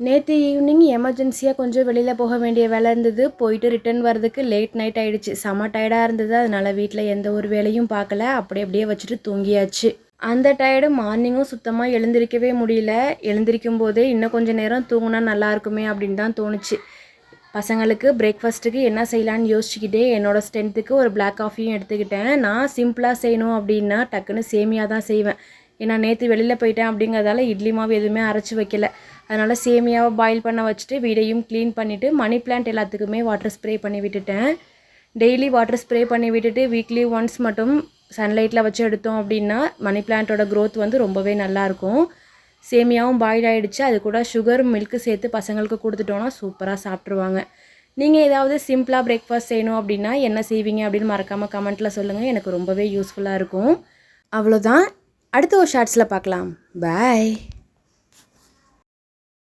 நேற்று ஈவினிங் எமர்ஜென்சியாக கொஞ்சம் வெளியில் போக வேண்டிய வேலை இருந்தது. போயிட்டு ரிட்டர்ன் வரதுக்கு லேட் நைட் ஆகிடுச்சு செம்ம டயர்டாக இருந்தது. அதனால் வீட்டில் எந்த ஒரு வேலையும் பார்க்கல. அப்படி அப்படியே வச்சுட்டு தூங்கியாச்சு. அந்த டயர்டு மார்னிங்கும் சுத்தமாக எழுந்திருக்கவே முடியல. எழுந்திருக்கும் போதே இன்னும் கொஞ்சம் நேரம் தூங்கினா நல்லா இருக்குமே அப்படின்னு தான் தோணுச்சு. பசங்களுக்கு பிரேக்ஃபாஸ்ட்டுக்கு என்ன செய்யலான்னு யோசிச்சுக்கிட்டே என்னோடய ஸ்ட்ரென்த்துக்கு ஒரு பிளாக் காஃபியும் எடுத்துக்கிட்டேன். நான் சிம்பிளாக செய்யணும் அப்படின்னா டக்குன்னு சேமியாக தான் செய்வேன். ஏன்னா நேற்று வெளியில் போயிட்டேன் அப்படிங்கிறதால இட்லி மாவு எதுவுமே அரைச்சி வைக்கல. அதனால் சேமியாவை பாயில் பண்ண வச்சுட்டு வீடையும் க்ளீன் பண்ணிவிட்டு மணி பிளான்ட் எல்லாத்துக்குமே வாட்டர் ஸ்ப்ரே பண்ணி விட்டுட்டேன். டெய்லி வாட்டர் ஸ்ப்ரே பண்ணி விட்டுட்டு வீக்லி ஒன்ஸ் மட்டும் சன்லைட்டில் வச்சு எடுத்தோம் அப்படின்னா மணி பிளான்ட்டோட க்ரோத் வந்து ரொம்பவே நல்லாயிருக்கும் சேமியாவும் பாயில் ஆகிடுச்சு அது கூட சுகர் மில்க்கு சேர்த்து பசங்களுக்கு கொடுத்துட்டோன்னா சூப்பராக சாப்பிட்ருவாங்க நீங்கள் ஏதாவது சிம்பிளாக பிரேக்ஃபாஸ்ட் செய்யணும் அப்படின்னா என்ன செய்வீங்க அப்படின்னு மறக்காமல் கமெண்ட்டில் சொல்லுங்கள் எனக்கு ரொம்பவே யூஸ்ஃபுல்லாக இருக்கும். அவ்வளோதான் அடுத்த ஒரு ஷார்ட்ஸில் பார்க்கலாம். பாய்